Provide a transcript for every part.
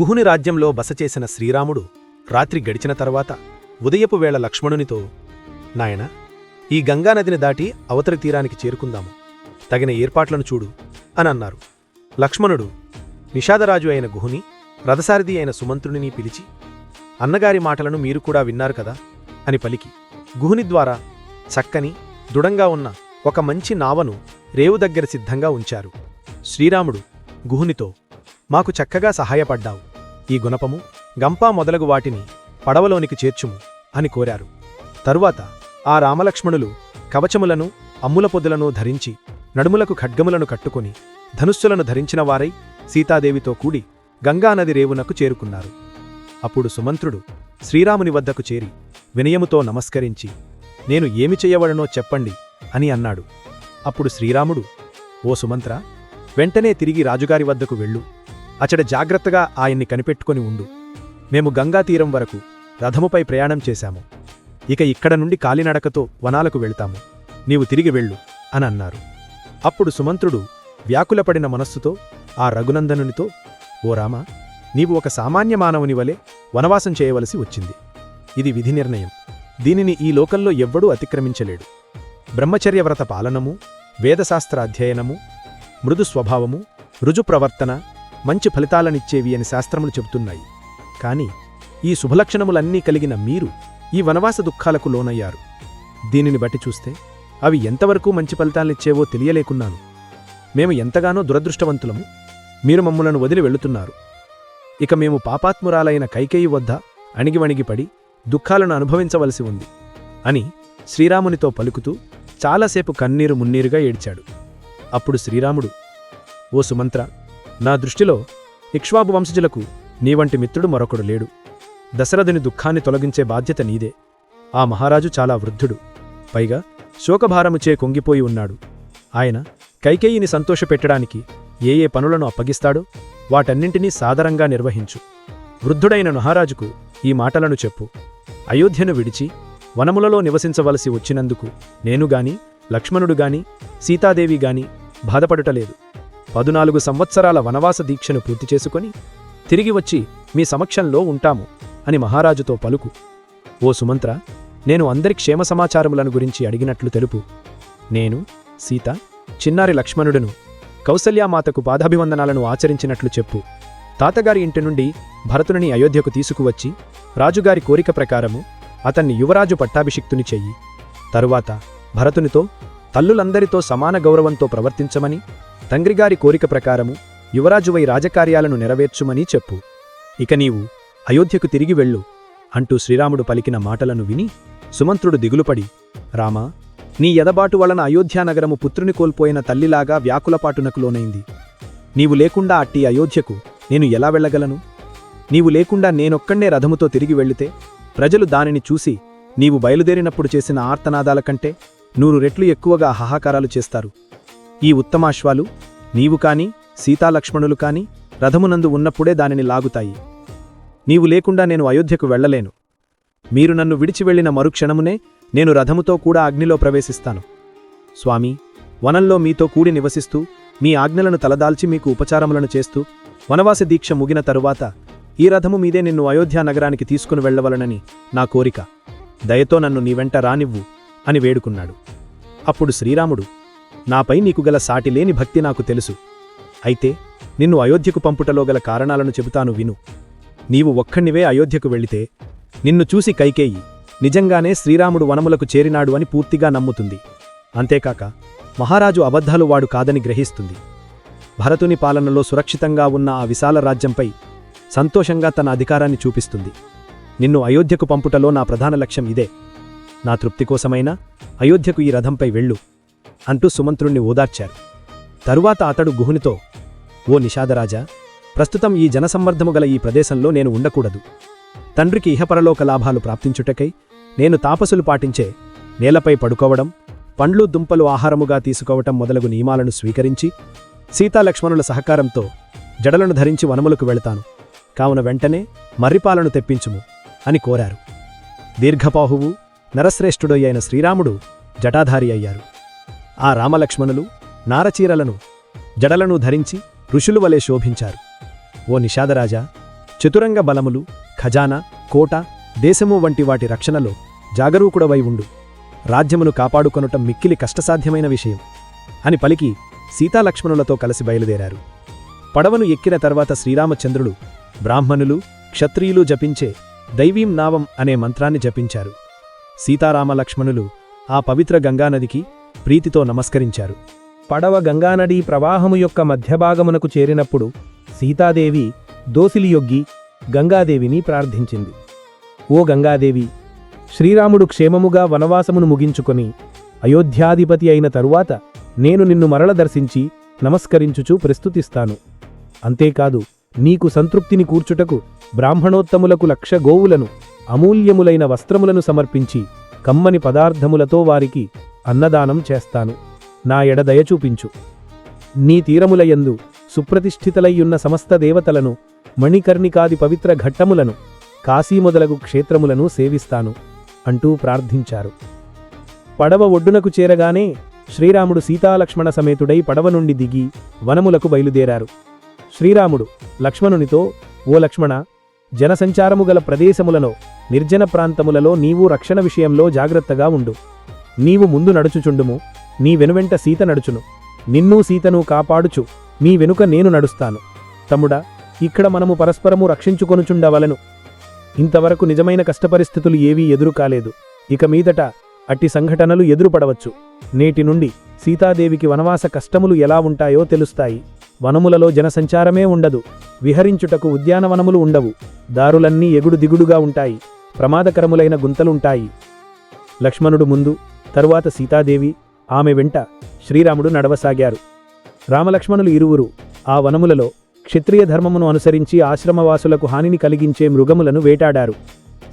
గుహుని రాజ్యంలో బస చేసిన శ్రీరాముడు రాత్రి గడిచిన తర్వాత ఉదయపు వేళ లక్ష్మణునితో నాయనా ఈ గంగానదిని దాటి అవతలి తీరానికి చేరుకుందాము. తగిన ఏర్పాట్లను చూడు అని అన్నారు. లక్ష్మణుడు నిషాదరాజు అయిన గుహుని రథసారథి అయిన సుమంత్రునిని పిలిచి అన్నగారి మాటలను మీరు కూడా విన్నారు కదా అని పలికి. గుహుని ద్వారా చక్కని దృఢంగా ఉన్న ఒక మంచి నావను రేవు దగ్గర సిద్ధంగా ఉంచారు. శ్రీరాముడు గుహునితో మాకు చక్కగా సహాయపడ్డావు. ఈ గుణపము గంపా మొదలగు వాటిని పడవలోనికి చేర్చుము అని కోరారు. తరువాత ఆ రామలక్ష్మణులు కవచములను అమ్ముల పొద్దులను ధరించి నడుములకు ఖడ్గములను కట్టుకుని ధనుస్సులను ధరించిన వారై సీతాదేవితో కూడి గంగానది రేవునకు చేరుకున్నారు. అప్పుడు సుమంత్రుడు శ్రీరాముని వద్దకు చేరి వినయముతో నమస్కరించి నేను ఏమి చెయ్యవడనో చెప్పండి అని అన్నాడు. అప్పుడు శ్రీరాముడు ఓ సుమంత్ర వెంటనే తిరిగి రాజుగారి వద్దకు వెళ్ళు. అచడ జాగ్రత్తగా ఆయన్ని కనిపెట్టుకొని ఉండు. మేము గంగా తీరం వరకు రథముపై ప్రయాణం చేశాము. ఇక ఇక్కడ నుండి కాలినడకతో వనాలకు వెళ్తాము. నీవు తిరిగి వెళ్ళు అని అన్నారు. అప్పుడు సుమంత్రుడు వ్యాకులపడిన మనస్సుతో ఆ రఘునందనునితో ఓ రామా నీవు ఒక సామాన్య మానవుని వలె వనవాసం చేయవలసి వచ్చింది. ఇది విధి నిర్ణయం. దీనిని ఈ లోకంలో ఎవ్వడూ అతిక్రమించలేడు. బ్రహ్మచర్యవ్రత పాలనము వేదశాస్త్ర అధ్యయనము మృదు స్వభావము రుజుప్రవర్తన మంచి ఫలితాలనిచ్చేవి అని శాస్త్రములు చెబుతున్నాయి. కాని ఈ శుభలక్షణములన్నీ కలిగిన మీరు ఈ వనవాస దుఃఖాలకు లోనయ్యారు. దీనిని బట్టి చూస్తే అవి ఎంతవరకు మంచి ఫలితాలనిచ్చేవో తెలియలేకున్నాను. మేము ఎంతగానో దురదృష్టవంతులము. మీరు మమ్ములను వదిలి వెళుతున్నారు. ఇక మేము పాపాత్మురాలైన కైకేయి వద్ద అణిగివణిగిపడి దుఃఖాలను అనుభవించవలసి ఉంది అని శ్రీరామునితో పలుకుతూ చాలాసేపు కన్నీరు మున్నీరుగా ఏడ్చాడు. అప్పుడు శ్రీరాముడు ఓ సుమంత్ర నా దృష్టిలో ఇక్ష్వాబు వంశజులకు నీవంటి మిత్రుడు మరొకడు లేడు. దశరథుని దుఃఖాన్ని తొలగించే బాధ్యత నీదే. ఆ మహారాజు చాలా వృద్ధుడు. పైగా శోకభారముచే కొంగిపోయి ఉన్నాడు. ఆయన కైకేయిని సంతోషపెట్టడానికి ఏ ఏ పనులను అప్పగిస్తాడో వాటన్నింటినీ సాదరంగా నిర్వహించు. వృద్ధుడైన మహారాజుకు ఈ మాటలను చెప్పు. అయోధ్యను విడిచి వనములలో నివసించవలసి వచ్చినందుకు నేనుగాని లక్ష్మణుడుగాని సీతాదేవిగాని బాధపడటలేదు బాధపడుటలేదు పదునాలుగు సంవత్సరాల వనవాస దీక్షను పూర్తి చేసుకొని తిరిగి వచ్చి మీ సమక్షంలో ఉంటాము అని మహారాజుతో పలుకు. ఓ సుమంత్ర నేను అందరి క్షేమ సమాచారములను గురించి అడిగినట్లు తెలుపు. నేను సీత చిన్నారి లక్ష్మణుడును కౌసల్యామాతకు పాదాభివందనాలను ఆచరించినట్లు చెప్పు. తాతగారి ఇంటి నుండి భరతుని అయోధ్యకు తీసుకువచ్చి రాజుగారి కోరిక ప్రకారము అతన్ని యువరాజు పట్టాభిషిక్తుని చెయ్యి. తరువాత భరతునితో తల్లులందరితో సమాన గౌరవంతో ప్రవర్తించమని తంగ్రిగారి కోరిక ప్రకారము యువరాజువై రాజకార్యాలను నెరవేర్చుమని చెప్పు. ఇక నీవు అయోధ్యకు తిరిగి వెళ్ళు అంటూ శ్రీరాముడు పలికిన మాటలను విని సుమంత్రుడు దిగులుపడి రామా నీ ఎదబాటు వలన అయోధ్యానగరము పుత్రుని కోల్పోయిన తల్లిలాగా వ్యాకులపాటునకు లోనైంది. నీవు లేకుండా అట్టి అయోధ్యకు నేను ఎలా వెళ్ళగలను? నీవు లేకుండా నేనొక్కడే రథముతో తిరిగి వెళితే ప్రజలు దానిని చూసి నీవు బయలుదేరినప్పుడు చేసిన ఆర్తనాదాల కంటే నూరు రెట్లు ఎక్కువగా హాహాకారాలు చేస్తారు. ఈ ఉత్తమాశ్వాలు నీవు కాని సీతాలక్ష్మణులు కాని రథమునందు ఉన్నప్పుడే దానిని లాగుతాయి. నీవు లేకుండా నేను అయోధ్యకు వెళ్ళలేను. మీరు నన్ను విడిచి వెళ్ళిన మరుక్షణమునే నేను రథముతో కూడా అగ్నిలో ప్రవేశిస్తాను. స్వామి వనంలో మీతో కూడి నివసిస్తూ మీ ఆజ్ఞలను తలదాల్చి మీకు ఉపచారములను చేస్తూ వనవాస దీక్ష ముగిన తరువాత ఈ రథము మీదే నిన్ను అయోధ్యా నగరానికి తీసుకుని వెళ్ళవలనని నా కోరిక. దయతో నన్ను నీ వెంట రానివ్వు అని వేడుకున్నాడు. అప్పుడు శ్రీరాముడు నాపై నీకు గల సాటిలేని భక్తి నాకు తెలుసు. అయితే నిన్ను అయోధ్యకు పంపుటలో గల కారణాలను చెబుతాను విను. నీవు ఒక్కణ్ణివే అయోధ్యకు వెళితే నిన్ను చూసి కైకేయి నిజంగానే శ్రీరాముడు వనములకు చేరినాడు అని పూర్తిగా నమ్ముతుంది. అంతేకాక మహారాజు అబద్ధాలు వాడు కాదని గ్రహిస్తుంది. భరతుని పాలనలో సురక్షితంగా ఉన్న ఆ విశాల రాజ్యంపై సంతోషంగా తన అధికారాన్ని చూపిస్తుంది. నిన్ను అయోధ్యకు పంపుటలో నా ప్రధాన లక్ష్యం ఇదే. నా తృప్తి కోసమైనా అయోధ్యకు ఈ రథంపై వెళ్ళు. అంటూ సుమంత్రుణ్ణి ఓదార్చారు. తరువాత అతడు గుహునితో ఓ నిషాదరాజా ప్రస్తుతం ఈ జనసమ్మర్ధము గల ఈ ప్రదేశంలో నేను ఉండకూడదు. తండ్రికి ఇహపరలోక లాభాలు ప్రాప్తించుటకై నేను తాపసులు పాటించే నేలపై పడుకోవడం పండ్లు దుంపలు ఆహారముగా తీసుకోవటం మొదలగు నియమాలను స్వీకరించి సీతాలక్ష్మణుల సహకారంతో జడలను ధరించి వనములకు వెళతాను. కావున వెంటనే మర్రిపాలను తెప్పించుము అని కోరారు. దీర్ఘపాహువు నరశ్రేష్ఠుడయ్యైన శ్రీరాముడు జటాధారి అయ్యారు. ఆ రామలక్ష్మణులు నారచీరలను జడలను ధరించి ఋషులు వలె శోభించారు. ఓ నిషాదరాజా చతురంగ బలములు ఖజానా కోట దేశము వంటి వాటి రక్షణలో జాగరూకుడవై ఉండు. రాజ్యమును కాపాడుకొనుటం మిక్కిలి కష్టసాధ్యమైన విషయం అని పలికి సీతాలక్ష్మణులతో కలిసి బయలుదేరారు. పడవను ఎక్కిన తర్వాత శ్రీరామచంద్రుడు బ్రాహ్మణులు క్షత్రియులు జపించే దైవీం నావం అనే మంత్రాన్ని జపించారు. సీతారామలక్ష్మణులు ఆ పవిత్ర గంగానదికి ప్రీతితో నమస్కరించారు. పడవ గంగానదీ ప్రవాహము యొక్క మధ్యభాగమునకు చేరినప్పుడు సీతాదేవి దోసిలియొగ్గి గంగాదేవిని ప్రార్థించింది. ఓ గంగాదేవి శ్రీరాముడు క్షేమముగా వనవాసమును ముగించుకొని అయోధ్యాధిపతి అయిన తరువాత నేను నిన్ను మరల దర్శించి నమస్కరించుచూ ప్రస్తుతిస్తాను. అంతేకాదు నీకు సంతృప్తిని కూర్చుటకు బ్రాహ్మణోత్తములకు లక్ష గోవులను అమూల్యములైన వస్త్రములను సమర్పించి కమ్మని పదార్థములతో వారికి అన్నదానం చేస్తాను. నా ఎడదయ చూపించు. నీ తీరములయందు సుప్రతిష్ఠితలయ్యున్న సమస్త దేవతలను మణికర్ణికాది పవిత్ర ఘట్టములను కాశీ మొదలగు క్షేత్రములను సేవిస్తాను అంటూ ప్రార్థించారు. పడవ ఒడ్డునకు చేరగానే శ్రీరాముడు సీతాలక్ష్మణ సమేతుడై పడవ నుండి దిగి వనములకు బయలుదేరారు. శ్రీరాముడు లక్ష్మణునితో ఓ లక్ష్మణ జనసంచారము గల ప్రదేశములలో నిర్జన ప్రాంతములలో నీవు రక్షణ విషయంలో జాగ్రత్తగా ఉండు. నీవు ముందు నడుచుచుండుము. నీ వెనువెంట సీత నడుచును. నిన్నూ సీతను కాపాడుచు. నీ వెనుక నేను నడుస్తాను. తమ్ముడా ఇక్కడ మనము పరస్పరము రక్షించుకొనుచుండవలను. ఇంతవరకు నిజమైన కష్టపరిస్థితులు ఏవీ ఎదురు కాలేదు ఇక మీదట అట్టి సంఘటనలు ఎదురుపడవచ్చు. నేటి నుండి సీతాదేవికి వనవాస కష్టములు ఎలా ఉంటాయో తెలుస్తాయి. వనములలో జనసంచారమే ఉండదు. విహరించుటకు ఉద్యానవనములు ఉండవు. దారులన్నీ ఎగుడు దిగుడుగా ఉంటాయి. ప్రమాదకరములైన గుంతలుంటాయి. లక్ష్మణుడు ముందు తరువాత సీతాదేవి ఆమె వెంట శ్రీరాముడు నడవసాగారు. రామలక్ష్మణులు ఇరువురు ఆ వనములలో క్షత్రియ ధర్మమును అనుసరించి ఆశ్రమవాసులకు హానిని కలిగించే మృగములను వేటాడారు.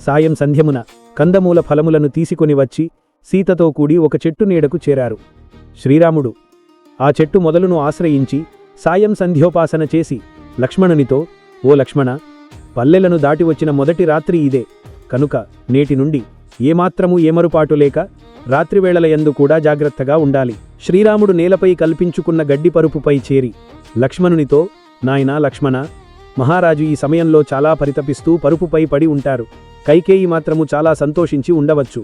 సాయం సంధ్యమున కందమూల ఫలములను తీసుకొని వచ్చి సీతతో కూడి ఒక చెట్టు నీడకు చేరారు. శ్రీరాముడు ఆ చెట్టు మొదలును ఆశ్రయించి సాయం సంధ్యోపాసన చేసి లక్ష్మణునితో ఓ లక్ష్మణ పల్లెలను దాటి వచ్చిన మొదటి రాత్రి ఇదే. కనుక నేటి నుండి ఏమాత్రము ఏమరుపాటు లేక రాత్రివేళలయందు కూడా జాగ్రత్తగా ఉండాలి. శ్రీరాముడు నేలపై కల్పించుకున్న గడ్డి పరుపుపై చేరి లక్ష్మణునితో నాయనా లక్ష్మణ మహారాజు ఈ సమయంలో చాలా పరితపిస్తూ పరుపుపై పడి ఉంటారు. కైకేయి మాత్రము చాలా సంతోషించి ఉండవచ్చు.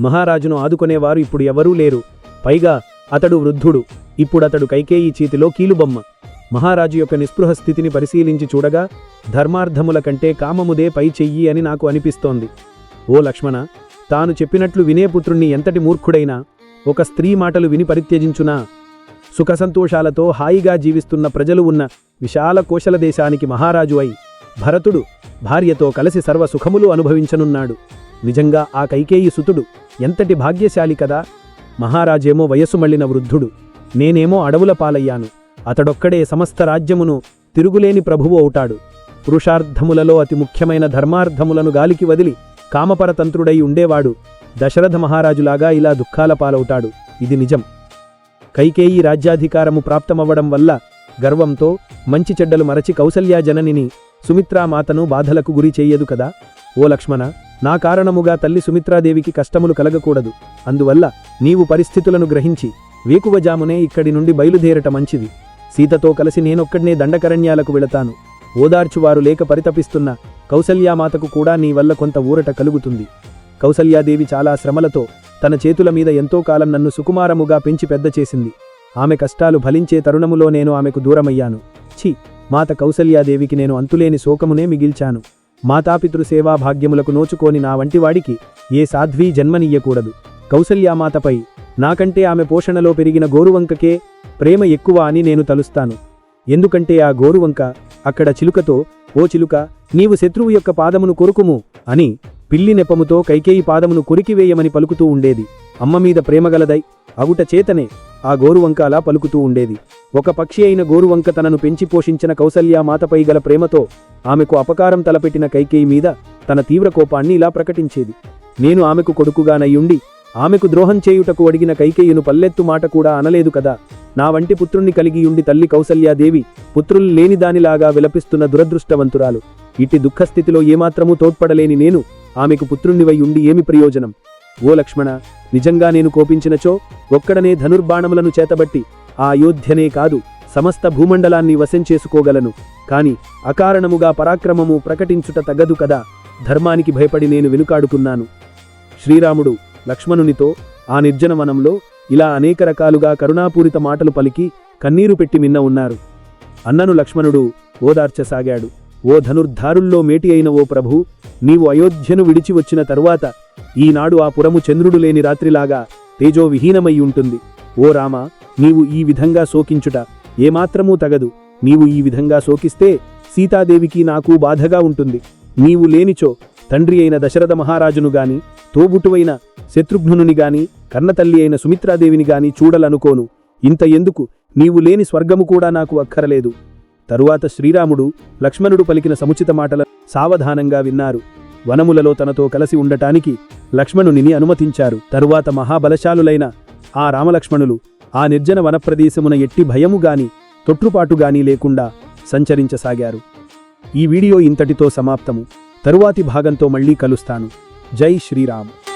మహారాజును ఆదుకునేవారు ఇప్పుడు ఎవరూ లేరు. పైగా అతడు వృద్ధుడు. ఇప్పుడతడు కైకేయి చేతిలో కీలుబొమ్మ. మహారాజు యొక్క నిస్పృహ స్థితిని పరిశీలించి చూడగా ధర్మార్థముల కంటే కామముదే పై చెయ్యి అని నాకు అనిపిస్తోంది. ఓ లక్ష్మణ తాను చెప్పినట్లు వినేపుత్రుణ్ణి ఎంతటి మూర్ఖుడైనా ఒక స్త్రీ మాటలు విని పరిత్యజించునా? సుఖసంతోషాలతో హాయిగా జీవిస్తున్న ప్రజలు ఉన్న విశాల కోశల దేశానికి మహారాజు అయి భరతుడు భార్యతో కలిసి సర్వ సుఖములు అనుభవించనున్నాడు. నిజంగా ఆ కైకేయి సుతుడు ఎంతటి భాగ్యశాలి కదా? మహారాజేమో వయస్సు మళ్ళిన వృద్ధుడు. నేనేమో అడవుల పాలయ్యాను. అతడొక్కడే సమస్త రాజ్యమును తిరుగులేని ప్రభువు అవుతాడు. పురుషార్థములలో అతి ముఖ్యమైన ధర్మార్థములను గాలికి వదిలి కామపరతంత్రుడై ఉండేవాడు. దశరథ మహారాజులాగా ఇలా దుఃఖాల పాలవుతాడు. ఇది నిజం. కైకేయి రాజ్యాధికారము ప్రాప్తమవ్వడం వల్ల గర్వంతో మంచి చెడ్డలు మరచి కౌసల్యా జననిని సుమిత్రామాతను బాధలకు గురి చెయ్యదు కదా? ఓ లక్ష్మణ నా కారణముగా తల్లి సుమిత్రాదేవికి కష్టములు కలగకూడదు. అందువల్ల నీవు పరిస్థితులను గ్రహించి వేకువజామునే ఇక్కడి నుండి బయలుదేరట మంచిది. సీతతో కలిసి నేనొక్కడ్నే దండకరణ్యాలకు వెళతాను. ఓదార్చువారు లేక పరితపిస్తున్న కౌసల్యామాతకు కూడా నీ వల్ల కొంత ఊరట కలుగుతుంది. కౌసల్యాదేవి చాలా శ్రమలతో తన చేతుల మీద ఎంతో కాలం నన్ను సుకుమారముగా పెంచి పెద్ద చేసింది. ఆమె కష్టాలు ఫలించే తరుణములో నేను ఆమెకు దూరమయ్యాను. ఛీ! మాత కౌసల్యాదేవికి నేను అంతులేని శోకమునే మిగిల్చాను. మాతాపితృ సేవా భాగ్యములకు నోచుకోని నా వంటివాడికి ఏ సాధ్వీ జన్మనియ్యకూడదు. కౌసల్యామాతపై నాకంటే ఆమె పోషణలో పెరిగిన గోరువంకకే ప్రేమ ఎక్కువ అని నేను తలుస్తాను. ఎందుకంటే ఆ గోరువంక అక్కడ చిలుకతో ఓ చిలుక నీవు శత్రువు యొక్క పాదమును కొరుకుము అని పిల్లి నెపముతో కైకేయి పాదమును కొరికివేయమని పలుకుతూ ఉండేది. అమ్మ మీద ప్రేమగలదై అగుట చేతనే ఆ గోరువంక అలా పలుకుతూ ఉండేది. ఒక పక్షి అయిన గోరువంక తనను పెంచి పోషించిన కౌసల్యా మాతపై గల ప్రేమతో ఆమెకు అపకారం తలపెట్టిన కైకేయి మీద తన తీవ్ర కోపాన్ని ఇలా ప్రకటించేది. నేను ఆమెకు కొడుకుగానయ్యుండి ఆమెకు ద్రోహం చేయుటకు అడిగిన కైకేయును పల్లెత్తు మాట కూడా అనలేదు కదా. నా వంటి పుత్రుణ్ణి కలిగియుండి తల్లి కౌసల్యాదేవి పుత్రులు లేని దానిలాగా విలపిస్తున్న దురదృష్టవంతురాలు. ఇట్టి దుఃఖస్థితిలో ఏమాత్రమూ తోడ్పడలేని నేను ఆమెకు పుత్రుణ్ణివై ఉండి ఏమి ప్రయోజనం? ఓ లక్ష్మణ నిజంగా నేను కోపించినచో ఒక్కడనే ధనుర్బాణములను చేతబట్టి ఆ అయోధ్యనే కాదు సమస్త భూమండలాన్ని వశం చేసుకోగలను. కాని అకారణముగా పరాక్రమము ప్రకటించుట తగదు కదా. ధర్మానికి భయపడి నేను వెనుకాడుకున్నాను శ్రీరాముడు లక్ష్మణునితో ఆ నిర్జన వనంలో ఇలా అనేక రకాలుగా కరుణాపూరిత మాటలు పలికి కన్నీరు పెట్టి మిన్న ఉన్నారు. అన్నను లక్ష్మణుడు ఓదార్చసాగాడు. ఓ ధనుర్ధారుల్లో మేటి అయిన ఓ ప్రభు నీవు అయోధ్యను విడిచి వచ్చిన తరువాత ఈనాడు ఆ పురము చంద్రుడు లేని రాత్రిలాగా తేజోవిహీనమై ఉంటుంది ఓ రామ నీవు ఈ విధంగా శోకించుట ఏమాత్రమూ తగదు. నీవు ఈ విధంగా శోకిస్తే సీతాదేవికి నాకు బాధగా ఉంటుంది. నీవు లేనిచో తండ్రి అయిన దశరథ మహారాజును గాని తోబుటువైన శత్రుఘ్నుని గాని కన్నతల్లి అయిన సుమిత్రాదేవిని గాని చూడలనుకోను. ఇంత ఎందుకు? నీవు లేని స్వర్గము కూడా నాకు అక్కరలేదు. తరువాత శ్రీరాముడు లక్ష్మణుడు పలికిన సముచిత మాటల సావధానంగా విన్నారు. వనములలో తనతో కలిసి ఉండటానికి లక్ష్మణునిని అనుమతించారు. తరువాత మహాబలశాలులైన ఆ రామలక్ష్మణులు ఆ నిర్జన వనప్రదేశమున ఎట్టి భయముగాని తొట్రుపాటుగాని లేకుండా సంచరించసాగారు. ఈ వీడియో ఇంతటితో సమాప్తము. తరువాతి భాగంతో మళ్ళీ కలుస్తాను. జై శ్రీరామ్.